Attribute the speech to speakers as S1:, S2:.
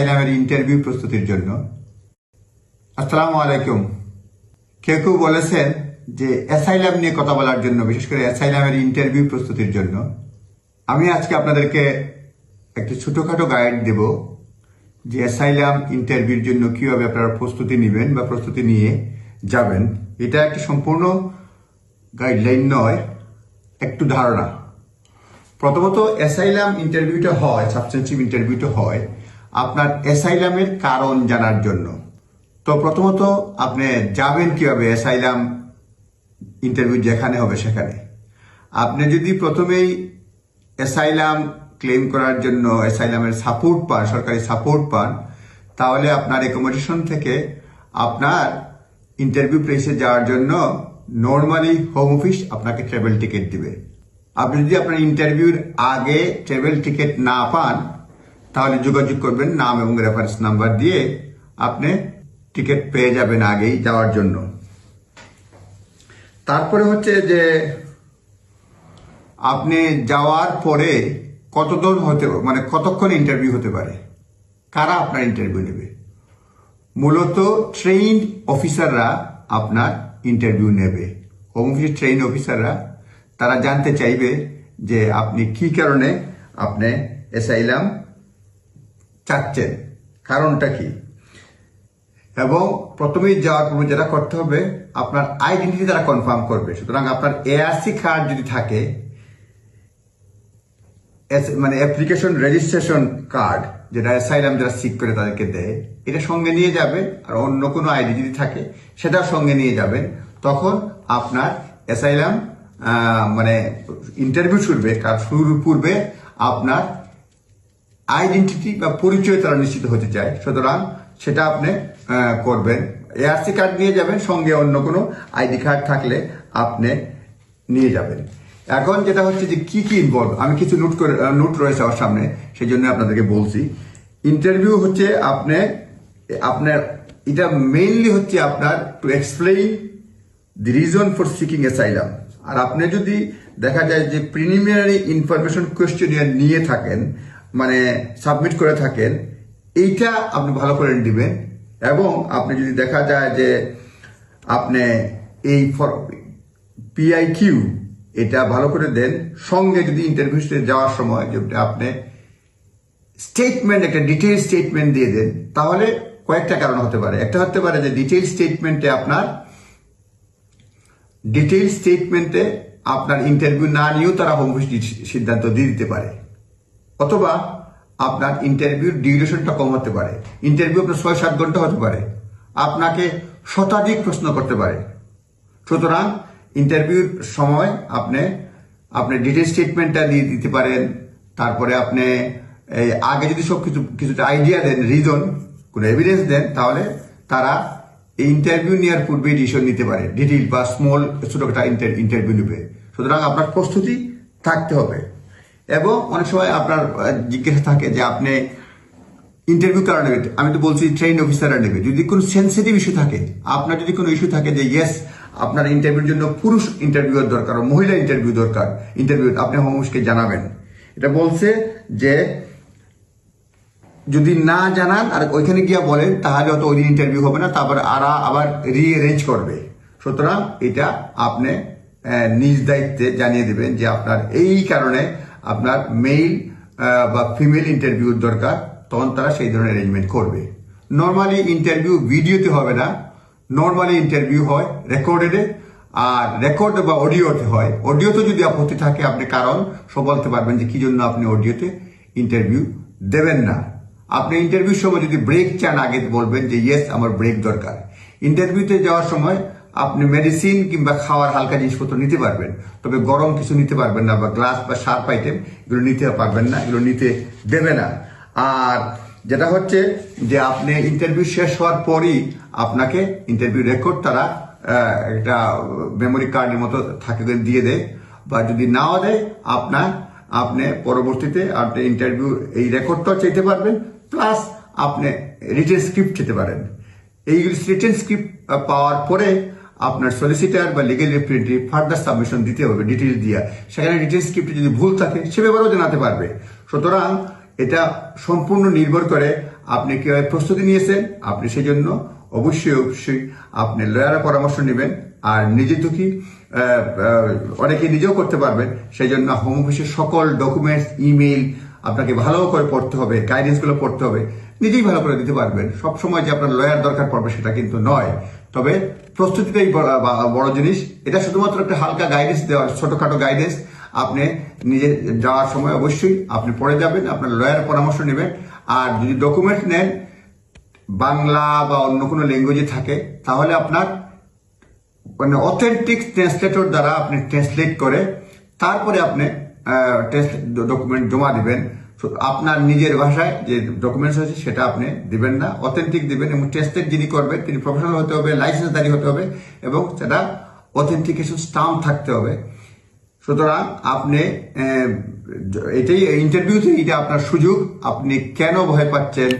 S1: অ্যাসাইলামের interview প্রস্তুতির জন্য। আসসালামু আলাইকুম। কেউ কেউ বলেছেন যে অ্যাসাইলাম নিয়ে কথা বলার জন্য, বিশেষ করে অ্যাসাইলামের ইন্টারভিউ প্রস্তুতির জন্য। আমি আজকে আপনাদেরকে একটি ছোটোখাটো গাইড দেব যে অ্যাসাইলাম ইন্টারভিউর জন্য কীভাবে আপনারা প্রস্তুতি নেবেন বা প্রস্তুতি নিয়ে যাবেন। এটা একটি সম্পূর্ণ গাইডলাইন নয়, একটু ধারণা। প্রথমত অ্যাসাইলাম ইন্টারভিউটা হয় সাবস্টেন্সিভ ইন্টারভিউটা হয়। আপনার অ্যাসাইলামের কারণ জানার জন্য। তো প্রথমত, আপনি যাবেন কীভাবে অ্যাসাইলাম ইন্টারভিউ যেখানে হবে সেখানে? আপনি যদি প্রথমেই অ্যাসাইলাম ক্লেম করার জন্য অ্যাসাইলামের সাপোর্ট পান, সরকারি সাপোর্ট পান, তাহলে আপনার অ্যাকোমোডেশন থেকে আপনার ইন্টারভিউ প্লেসে যাওয়ার জন্য নর্মালি হোম অফিস আপনাকে ট্রাভেল টিকিট দিবে। আপনি যদি আপনার ইন্টারভিউর আগে ট্রাভেল টিকিট না পান তাহলে যোগাযোগ করবেন নাম এবং রেফারেন্স নাম্বার দিয়ে আপনি টিকিট পেয়ে যাবেন আগেই যাওয়ার জন্য। তারপরে হচ্ছে যে আপনি যাওয়ার পরে কতদূর হতে মানে কতক্ষণ ইন্টারভিউ হতে পারে? কারা আপনার ইন্টারভিউ নেবে? মূলত ট্রেইনড অফিসাররা আপনার ইন্টারভিউ নেবে। হোম অফিসের ট্রেন অফিসাররা তারা জানতে চাইবে যে আপনি কি কারণে আপনি এসাইলাম চাচ্ছেন। কারণটা কি? এবং প্রথমেই যাওয়ার পূর্বে যেটা করতে হবে, আপনার আইডেন্টিটি তারা কনফার্ম করবে। সুতরাং আপনার এআরসি কার্ড যদি থাকে মানে অ্যাপ্লিকেশন রেজিস্ট্রেশন কার্ড যেটা অ্যাসাইলাম যারা সিক করে তাদেরকে দেয়, এটা সঙ্গে নিয়ে যাবেন। আর অন্য কোনো আইডি যদি থাকে, সেটাও সঙ্গে নিয়ে যাবেন। তখন আপনার অ্যাসাইলাম মানে ইন্টারভিউ শুরবে। কার শুরুর পূর্বে আপনার আইডেন্টিটি বা পরিচয় তারা নিশ্চিত হতে চায়। সুতরাং সেটা আপনি করবেন। এআরসি কার্ড নিয়ে যাবেন, সঙ্গে অন্য কোনো আইডি কার্ড থাকলে আপনি নিয়ে যাবেন। এখন যেটা হচ্ছে যে কি কি ইনভলভ আমি কিছু নোট করে নোট রয়েছে আমার সামনে সেই জন্য আপনাদেরকে বলছি। ইন্টারভিউ হচ্ছে আপনি, আপনার, এটা মেইনলি হচ্ছে আপনার to explain the reason for seeking asylum আর আপনি যদি দেখা যায় যে প্রিলিমিনারি ইনফরমেশন কোয়েশ্চেনিয়ার নিয়ে থাকেন মানে সাবমিট করে থাকেন, এইটা আপনি ভালো করে দিবেন এবং আপনি যদি দেখা যায় যে আপনি এই পিআই কিউ এটা ভালো করে দেন, সঙ্গে যদি ইন্টারভিউতে যাওয়ার সময় যদি আপনি স্টেটমেন্ট একটা ডিটেল স্টেটমেন্ট দিয়ে দেন, তাহলে কয়েকটা কারণ হতে পারে। একটা হতে পারে যে ডিটেল স্টেটমেন্টে আপনার ডিটেল স্টেটমেন্টে আপনার ইন্টারভিউ না নিয়েও তারা হোম সিদ্ধান্ত দিয়ে দিতে পারে। অথবা আপনার ইন্টারভিউর ডিউরেশনটা কম হতে পারে। ইন্টারভিউ আপনার ছয়, সাত ঘণ্টা হতে পারে। আপনাকে শতাধিক প্রশ্ন করতে পারে। সুতরাং ইন্টারভিউর সময় আপনি আপনি ডিটেল স্টেটমেন্টটা দিয়ে দিতে পারেন, তারপরে আপনি এই আগে যদি সব কিছু, কিছুটা আইডিয়া দেন রিজন কোনো এভিডেন্স দেন, তাহলে তারা এই ইন্টারভিউ নেওয়ার পূর্বে ডিসিশন নিতে পারে। ডিটেল বা স্মল ছোটখাটো ইন্টারভিউ নেবে সুতরাং আপনার প্রস্তুতি থাকতে হবে। এবং অনেক সময় আপনার জিজ্ঞাসা থাকে যে আপনি ইন্টারভিউ কারা নেবে? আমি তো বলছি ট্রেন অফিসাররা নেবে। যদি কোনো সেন্সিটিভ ইস্যু থাকে, আপনার যদি কোনো ইস্যু থাকে যে ইয়েস আপনার ইন্টারভিউর জন্য পুরুষ ইন্টারভিউর দরকার মহিলা ইন্টারভিউ দরকার ইন্টারভিউ আপনি হোম অফিসকে জানাবেন। এটা বলছে যে যদি না জানান, আর ওইখানে গিয়া বলেন, তাহলে অত ওই দিন ইন্টারভিউ হবে না, তারপর আরা আবার রিঅ্যারেঞ্জ করবে। সুতরাং এটা আপনি নিজ দায়িত্বে জানিয়ে দেবেন যে আপনার এই কারণে আপনার মেইল বা ফিমেল ইন্টারভিউর দরকার, তখন তারা সেই ধরনের অ্যারেঞ্জমেন্ট করবে। নর্মালি ইন্টারভিউ ভিডিওতে হবে না। নর্মালি ইন্টারভিউ হয় রেকর্ডেডে আর রেকর্ড বা অডিওতে হয়। অডিওতে যদি আপত্তি থাকে আপনি কারণ সব বলতে পারবেন যে কি জন্য আপনি অডিওতে ইন্টারভিউ দেবেন না। আপনি ইন্টারভিউর সময় যদি ব্রেক চান, আগে বলবেন যে ইয়েস আমার ব্রেক দরকার। ইন্টারভিউতে যাওয়ার সময় আপনি মেডিসিন কিংবা খাওয়ার হালকা জিনিসপত্র নিতে পারবেন। তবে গরম কিছু নিতে পারবেন না বা গ্লাস বা শার্প আইটেম এগুলো নিতে পারবেন না, এগুলো নিতে দেবে না। আর যেটা হচ্ছে যে আপনি ইন্টারভিউ শেষ হওয়ার পরই আপনাকে ইন্টারভিউ রেকর্ড তারা একটা মেমোরি কার্ডের মতো থাকে দিয়ে দেয়। বা যদি নাও দেয়, আপনার, আপনি পরবর্তীতে আপনি ইন্টারভিউ এই রেকর্ডটাও চাইতে পারবেন প্লাস আপনি রিটেন স্ক্রিপ্ট পেতে পারেন। এই রিটেন স্ক্রিপ্ট পাওয়ার পরে আপনার সলিসিটার বা লিগেল রিপ্রেজেন্টেটিভ ফার্দার সাবমিশন দিতে হবে ডিটেলস দিয়া। সেখানে রিটেন স্ক্রিপ্টে যদি ভুল থাকে, সে ব্যাপারেও জানাতে পারবে। সুতরাং এটা সম্পূর্ণ নির্ভর করে আপনি কীভাবে প্রস্তুতি নিয়েছেন, আপনি সেই জন্য অবশ্যই অবশ্যই আপনি লয়ারের পরামর্শ নেবেন, আর নিজে তো কি অনেকে নিজেও করতে পারবেন সেই জন্য হোম অফিসের সকল ডকুমেন্টস ইমেইল আপনাকে ভালো করে পড়তে হবে গাইডেন্সগুলো পড়তে হবে, নিজেই ভালো করে দিতে পারবেন। সব সময় যে আপনার লয়ার দরকার পড়বে সেটা কিন্তু নয়। তবে প্রস্তুতিটাই বড় জিনিস, এটা শুধুমাত্র একটা হালকা গাইডেন্স দেওয়া, ছোটখাটো গাইডেন্স আপনি নিজে যাওয়ার সময় অবশ্যই আপনি পড়ে যাবেন, আপনার লয়ার পরামর্শ নেবেন। আর যদি ডকুমেন্ট নেন, বাংলা বা অন্য কোনো ল্যাঙ্গুয়েজে থাকে, তাহলে আপনার মানে অথেন্টিক ট্রান্সলেটর দ্বারা আপনি ট্রান্সলেট করে, তারপরে আপনি ডকুমেন্ট জমা দিবেন। আপনার নিজের ভাষায় যে ডকুমেন্টস আছে সেটা আপনি দিবেন না অথেন্টিক দিবেন এবং টেস্টের যিনি করবেন তিনি প্রফেশনাল হতে হবে লাইসেন্সদারি হতে হবে এবং সেটা অথেন্টিকেশন স্টাম্প থাকতে হবে। সুতরাং আপনি এটাই ইন্টারভিউতে এটা আপনার সুযোগ, আপনি কেন ভয় পাচ্ছেন?